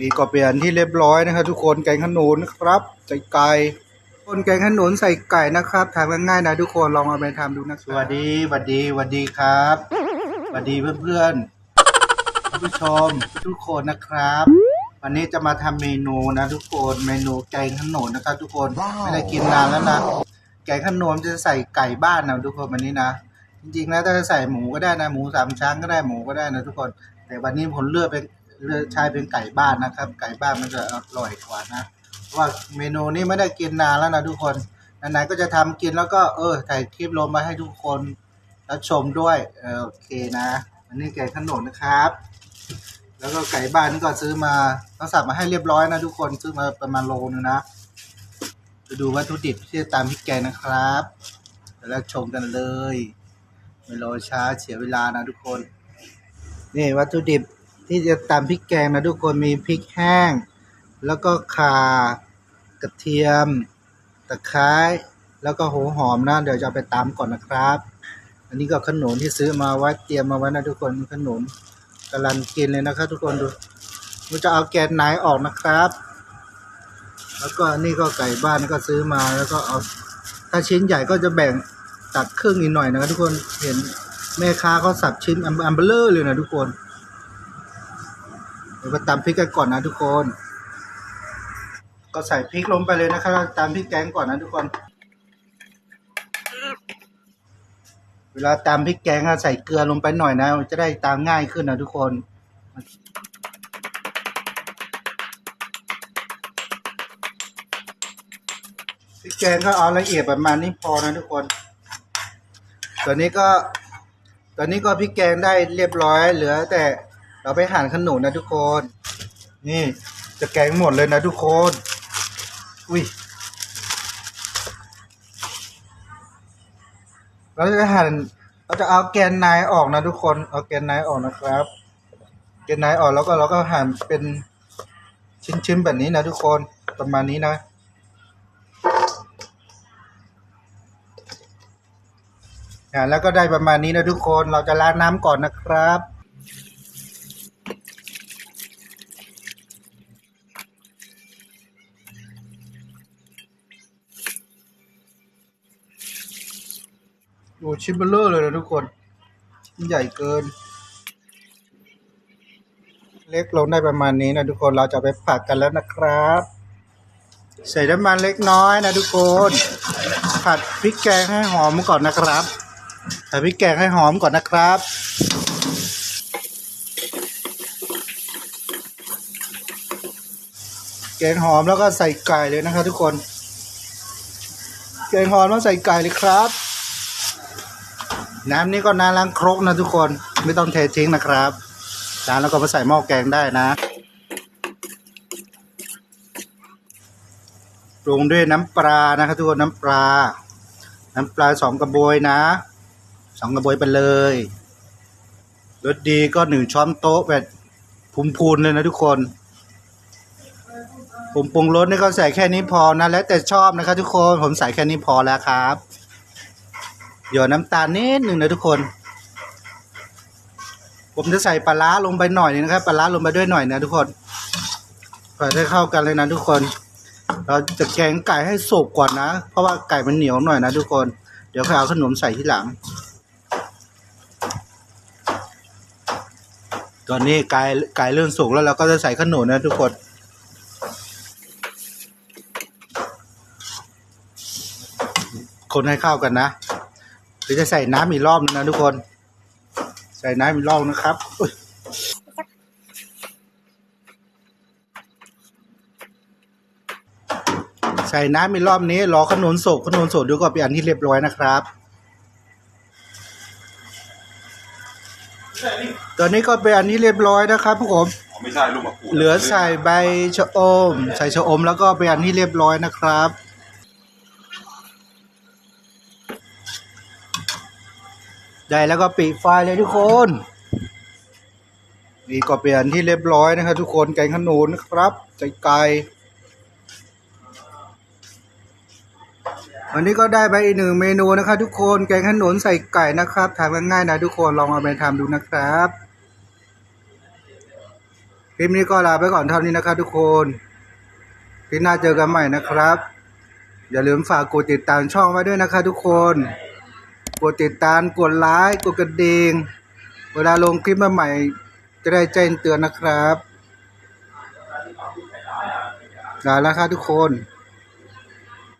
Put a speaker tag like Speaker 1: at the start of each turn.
Speaker 1: มีก็เปลี่ยนที่เรียบร้อยนะครับ ทุกคนแกงขนุนครับใส่ไก่คนแกงขนุนใส่ไก่นะครับทำง่ายๆนะทุกคนลองเอาไปทำดูนะสวัสดีสวัสดีสวัสดีครับสวัสดีเพื่อนๆท่านผู้ชมทุกคนนะครับ วันนี้จะมาทำเมนูนะ ทุกคนเมนูแกงขนุนนะครับ ทุกคนไม่ได้กินนานแล้วนะแกงขนุนจะใส่ไก่บ้านนะทุกคนวันนี้นะจริงๆแล้วถ้าจะใส่หมูก็ได้นะหมูสามชั้นก็ได้หมูก็ได้นะทุกคน แต่วันนี้ผมเลือกเป็นเลือก ใช้เป็นไก่บ้านนะครับ ไก่บ้านมันจะอร่อยกว่านะเพราะว่าเมนูนี้ไม่ได้กินนานแล้วนะทุกคนนานๆก็จะทำกินแล้วก็เออถ่ายคลิปลงมาให้ทุกคนรับชมด้วยออโอเคนะ อันนี้ไก่ขนมนะครับ แล้วก็ไก่บ้านนี่ก็ซื้อมาต้องสับมาให้เรียบร้อยนะทุกคนซื้อมาประมาณโลนึงนะจะดูวัตถุดิบที่จะตามพริกแกนะครับเดี๋ยวชมกันเลย ไม่รอช้าเสียเวลานะทุกคน นี่วัตถุดิบ ที่จะตำพริกแกงนะทุกคนมีพริกแห้ง แล้วก็ข่ากระเทียม ตะไคร้แล้วก็หัวหอมนะ เดี๋ยวจะเอาไปตำก่อนนะครับ อันนี้ก็ขนุนที่ซื้อมาไว้เตรียมมาไว้นะทุกคนขนุนกำลังกินเลยนะครับ ทุกคนดูมันจะเอาแกนไหนออกนะครับ แล้วก็นี่ก็ไก่บ้านก็ซื้อมาแล้วก็เอาถ้าชิ้นใหญ่ก็จะแบ่งตัดครึ่งนิดหน่อยนะครับทุกคนเห็นแม่ค้าเขาสับชิ้นอัมอัมเบลเลอร์เลยนะทุกคน เดี๋ยวมาตำพริกกันก่อนนะทุกคน ก็ใส่พริกลงไปเลยนะครับตำพริกแกงก่อนนะทุกคน เวลาตำพริกแกงอะใส่เกลือลงไปหน่อยนะ จะได้ตามง่ายขึ้นนะทุกคนพริกแกงก็เอาละเอียดประมาณนี้พอนะทุกคน ตอนนี้ก็ ตอนนี้ก็พริกแกงได้เรียบร้อยเหลือแต่ เราไปหั่นขนุนนะทุกคน นี่จะแกงหมดเลยนะทุกคน อุ้ยเราจะหั่นเราจะเอาแกนในออกนะทุกคน เอาแกนในออกนะครับ แกนในออกแล้วก็เราก็หั่นเป็นชิ้นๆแบบนี้นะทุกคนประมาณนี้นะอ่าแล้วก็ได้ประมาณนี้นะทุกคน เราจะล้างน้ำก่อนนะครับ โอ้ชิ้นเบลเลอร์เลยนะทุกคนชิ้นใหญ่เกิน เล็กลงได้ประมาณนี้นะทุกคนเราจะไปผัดกันแล้วนะครับ ใส่น้ำมันเล็กน้อยนะทุกคน ผัดพริกแกงให้หอมก่อนนะครับผัดพริกแกงให้หอมก่อนนะครับแกงหอมแล้วก็ใส่ไก่เลยนะครับทุกคน แกงหอมแล้วใส่ไก่เลยครับ น้ำนี้ก็น้ำล้างครกนะทุกคนไม่ต้องเททิ้งนะครับล้างแล้วก็มาใส่หม้อแกงได้นะปรุงด้วยน้ำปลานะครับทุกคนน้ำปลา น้ำปลาสองกระบวยนะสองกระบวยไปเลยรสดีก็หนึ่งช้อนโต๊ะแบบพูนพูนๆเลยนะทุกคน ผมปรุงรสนี่ก็ใส่แค่นี้พอนะแล้วแต่ชอบนะครับทุกคนผมใส่แค่นี้พอแล้วครับ หยอดน้ำตาลนิดหนึ่งนะทุกคน ผมจะใส่ปลาร้าลงไปหน่อยนึงนะครับ ปลาร้าลงไปด้วยหน่อยนะทุกคนผัดให้เข้ากันเลยนะทุกคน เราจะแกงไก่ให้สุกก่อนนะ เพราะว่าไก่มันเหนียวหน่อยนะทุกคน เดี๋ยวค่อยเอาขนมใส่ที่หลัง ตอนนี้ไก่ไก่เริ่มสุกแล้วเราก็จะใส่ขนมนะทุกคนคนให้เข้ากันนะ ดี๋ยวจะใส่น้ำอีกรอบนึงนะทุกคน ใส่น้ำอีกรอบนะครับอุ๊ยใส่น้ำอีกรอบนี้รอขนุนสุกขนุนสุกเดี๋ยวก็เป็นอันที่เรียบร้อยนะครับ ตอนนี้ก็เป็นอันที่เรียบร้อยนะครับพวกผม
Speaker 2: อ๋อไม่ใช่ลูกมะกรูด
Speaker 1: เหลือใส่ใบชะอม ใส่ชะอมแล้วก็เป็นอันที่เรียบร้อยนะครับ ได้แล้วก็ปิดไฟเลยทุกคนนี่ก็เป็นอันที่เรียบร้อยนะครับ ทุกคนแกงขนุนนะครับใส่ไก่วันนี้ก็ได้ไปอีกหนึ่งเมนูนะครับ ทุกคนแกงขนุนใส่ไก่นะครับทำง่ายๆนะทุกคนลองเอาไปทำดูนะครับคลิปนี้ก็ลาไปก่อนเท่านี้นะครับ ทุกคนคลิปหน้าเจอกันใหม่นะครับ อย่าลืมฝากกดติดตามช่องไว้ด้วยนะครับทุกคน กดติดตามกดไลค์กดกระดิ่งเวลาลงคลิปใหม่ จะได้แจ้งเตือนนะครับลาแล้วครับทุกคน